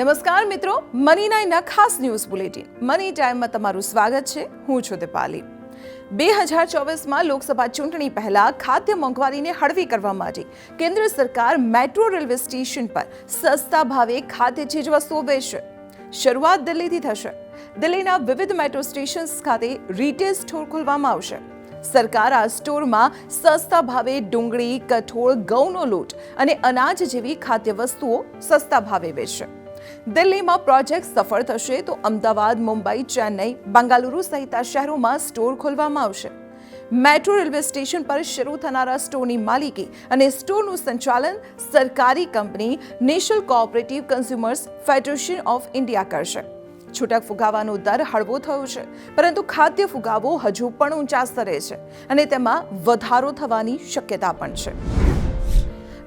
નમસ્કાર મિત્રો મની નાઇનના ખાસ ન્યૂઝ બુલેટિન. મની ટાઈમમાં તમારું સ્વાગત છે. હું છું દીપાલી. બે હજાર ચોવીસમાં લોકસભા ચૂંટણી પહેલા ખાદ્ય મોંઘવારીને હળવી કરવા માટે કેન્દ્ર સરકાર મેટ્રો રેલવે સ્ટેશન પર સસ્તા ભાવે ખાદ્ય ચીજવસ્તુઓ વેચશે. શરૂઆત દિલ્હીથી થશે. દિલ્હીના વિવિધ મેટ્રો સ્ટેશન્સ ખાતે રિટેલ સ્ટોર ખોલવામાં આવશે. સરકાર આ સ્ટોરમાં સસ્તા ભાવે ડુંગળી, કઠોળ, ઘઉંનો લોટ અને અનાજ જેવી ખાદ્ય વસ્તુઓ સસ્તા ભાવે વેચશે. દિલ્હીમાં પ્રોજેક્ટ સફળ થશે તો અમદાવાદ, મુંબઈ, ચેન્નઈ બંગાલુરુ સહિત શહેરોમાં સ્ટોર ખોલવામાં આવશે. મેટ્રો રેલવે સ્ટેશન પર શરૂ થનારા સ્ટોરની માલિકી અને સ્ટોરનું સંચાલન સરકારી company national cooperative consumers federation of India કરશે. છૂટક ફુગાવાનો દર હળવો થયો છે, પરંતુ ખાદ્ય ફુગાવો હજુ પણ ઊંચા સ્તરે છે અને તેમાં વધારો થવાની શક્યતા પણ છે.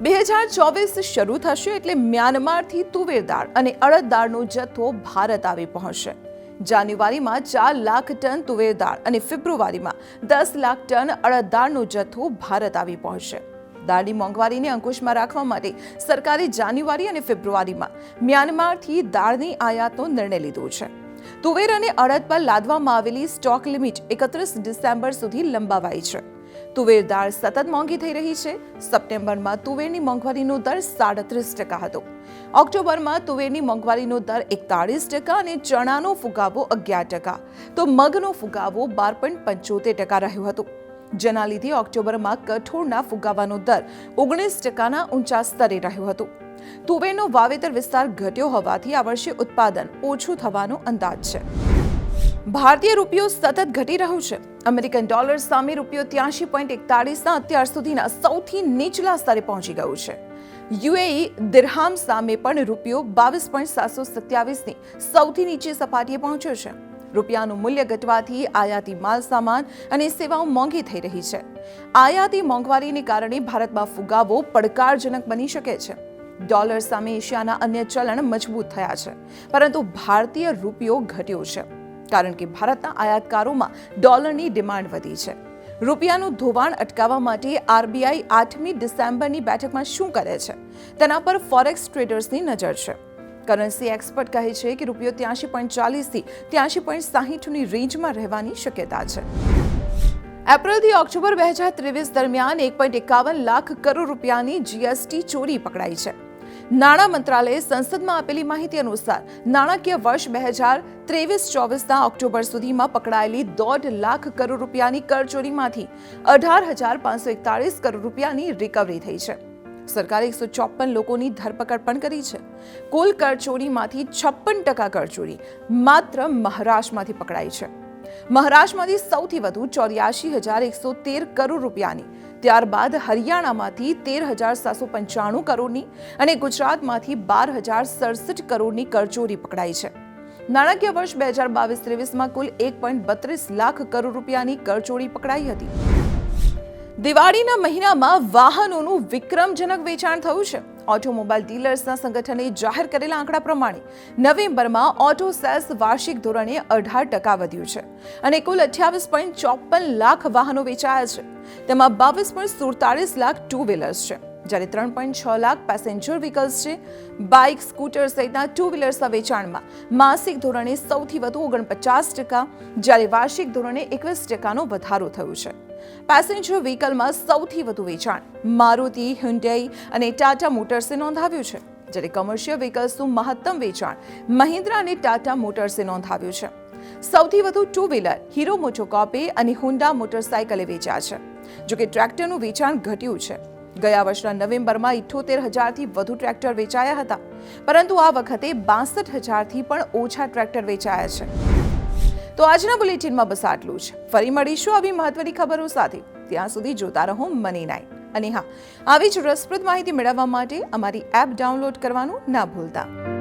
બે હજાર ચોવીસ શરૂ થશે એટલે મ્યાનમારથી તુવેર દાળ અને અડદ દાળનો જથ્થો ભારત આવી પહોંચશે. જાન્યુઆરીમાં ચાર લાખ ટન તુવેર દાળ અને ફેબ્રુઆરીમાં દસ લાખ ટન અડદ દાળનો જથ્થો ભારત આવી પહોંચશે. દાળની મોંઘવારીને અંકુશમાં રાખવા માટે સરકારે જાન્યુઆરી અને ફેબ્રુઆરીમાં મ્યાનમારથી દાળની આયાતનો નિર્ણય લીધો છે. તુવેર અને અડદ પર લાદવામાં આવેલી સ્ટોક લિમિટ એકત્રીસ ડિસેમ્બર સુધી લંબાવાઈ છે. તુવેર દાળ સતત મોંઘી થઈ રહી છે. સપ્ટેમ્બરમાં તુવેરની મોંઘવારીનો દર સાડત્રીસ ટકા હતો. ઓક્ટોબરમાં તુવેરની મોંઘવારીનો દર એકતાળીસ ટકા અને ચણાનો ફુગાવો અગિયાર ટકા. તો મગનો ફુગાવો બાર પોઈન્ટ પંચોતેર ટકા રહ્યો હતો. જેના લીધે ઓક્ટોબરમાં કઠોળના ફુગાવાનો દર ઓગણીસ ટકાના ઊંચા સ્તરે રહ્યો હતો. તુવેરનો વાવેતર વિસ્તાર ઘટ્યો હોવાથી આ વર્ષે ઉત્પાદન ઓછું થવાનો અંદાજ છે. ભારતીય રૂપિયો સતત ઘટી રહ્યો છે. અમેરિકન ડોલર સામે રૂપિયો ત્યાંશી પોઈન્ટ એકતાળીસના અત્યાર સુધીના સૌથી નીચલા સ્તરે પહોંચી ગયું છે. યુએઈ દિરહામ સામે પણ રૂપિયો બાવીસ પોઈન્ટ સાતસો સત્યાવીસની સૌથી નીચી સપાટીએ પહોંચ્યો છે. રૂપિયાનું મૂલ્ય ઘટવાથી આયાતી માલ સામાન અને સેવાઓ મોંઘી થઈ રહી છે. આયાતી મોંઘવારીને કારણે ભારતમાં ફુગાવો પડકારજનક બની શકે છે. ડોલર સામે એશિયાના અન્ય ચલણ મજબૂત થયા છે. પરંતુ ભારતીય રૂપિયો ઘટ્યો છે. કારણ કે ભારતના આયાતકારોમાં ડોલરની ડિમાન્ડ વધી છે. રૂપિયાનું ધોવાણ અટકાવવા માટે આરબીઆઈ આઠમી ડિસેમ્બરની બેઠકમાં શું કરે છે? તેના પર ફોરેક્સ ટ્રેડર્સની નજર છે. કરન્સી એક્સપર્ટ કહે છે કે રૂપિયો ત્યાંશી પોઈન્ટ ચાલીસથી ત્યાંશી પોઈન્ટ સાહીઠની રેન્જમાં રહેવાની શક્યતા છે. એપ્રિલથી ઓક્ટોબર બે હજાર ત્રેવીસ દરમિયાન એક પોઈન્ટ એકાવન લાખ કરોડ રૂપિયાની જીએસટી ચોરી પકડાઈ છે. નાણાં મંત્રાલયે સંસદમાં આપેલી માહિતી અનુસાર નાણાકીય વર્ષ બે હજાર ત્રેવીસ ચોવીસના ઓક્ટોબર સુધીમાં પકડાયેલી દોઢ લાખ કરોડ રૂપિયાની કરચોરીમાંથી અઢાર હજાર પાંચસો એકતાળીસ કરોડ રૂપિયાની રિકવરી થઈ છે. સરકારે એકસો ચોપન લોકોની ધરપકડ પણ કરી છે. કુલ કરચોરીમાંથી છપ્પન ટકા કરચોરી માત્ર મહારાષ્ટ્રમાંથી પકડાઈ છે. મહારાષ્ટ્રમાંથી સૌથી વધુ ચોર્યાસી હજાર એકસો તેર કરોડ રૂપિયાની. ત્યારબાદ હરિયાણામાંથી તેર હજાર સાતસો પંચાણું કરોડની અને ગુજરાતમાંથી બાર હજાર સડસઠ કરોડની કરચોરી પકડાઈ છે. નાણાકીય વર્ષ બે હજાર બાવીસ ત્રેવીસમાં કુલ એક પોઈન્ટ બત્રીસ લાખ કરોડ રૂપિયાની કરચોરી પકડાઈ હતી. દિવાળીના મહિનામાં વાહનોનું વિક્રમજનક વેચાણ થયું છે. ઓટોમોબાઈલ ડીલર્સના સંગઠને જાહેર કરેલા આંકડા પ્રમાણે નવેમ્બરમાં ઓટો સેલ્સ વાર્ષિક ધોરણે અઢાર ટકા વધ્યું છે અને કુલ અઠ્યાવીસ પોઈન્ટ ચોપન લાખ વાહનો વેચાયા છે. તેમાં બાવીસ પોઈન્ટ સુડતાલીસ લાખ ટુ વ્હીલર્સ છે. જ્યારે ત્રણ પોઈન્ટ છ લાખ પેસેન્જર વ્હીકલ્સ છે. બાઇક, સ્કૂટર સહિતના ટુ વ્હીલર્સના વેચાણમાં માસિક ધોરણે સૌથી વધુ ઓગણપચાસ ટકા, જ્યારે વાર્ષિક ધોરણે એકવીસ ટકાનો વધારો થયો છે. પેસેન્જર વ્હીકલમાં સૌથી વધુ વેચાણ. મારુતિ હ્યુન્ડઈ અને ટાટા મોટર્સે નોંધાવ્યું છે, જ્યારે કમર્શિયલ વ્હીકલ્સનું મહત્તમ વેચાણ મહિન્દ્રા અને ટાટા મોટર્સે નોંધાવ્યું છે. સૌથી વધુ ટુ વ્હીલર હીરો મોટોકોપે અને હુન્ડા મોટરસાયકલે વેચ્યા છે, જોકે ટ્રેક્ટરનું વેચાણ ઘટ્યું છે. ગયા વર્ષના નવેમ્બરમાં ઇઠ્ઠોતેર હજારથી વધુ ટ્રેક્ટર વેચાયા હતા, પરંતુ આ વખતે બાસઠ હજારથી પણ ઓછા ટ્રેક્ટર વેચાયા છે. તો આજના બુલેટિનમાં બસ આટલું જ. ફરી મળીશું આવી મહત્વની ખબરો સાથે. ત્યાં સુધી જોતા રહો મની નાઇન અને હા, આવી જ રસપ્રદ માહિતી મેળવવા માટે અમારી એપ ડાઉનલોડ કરવાનું ના ભૂલતા.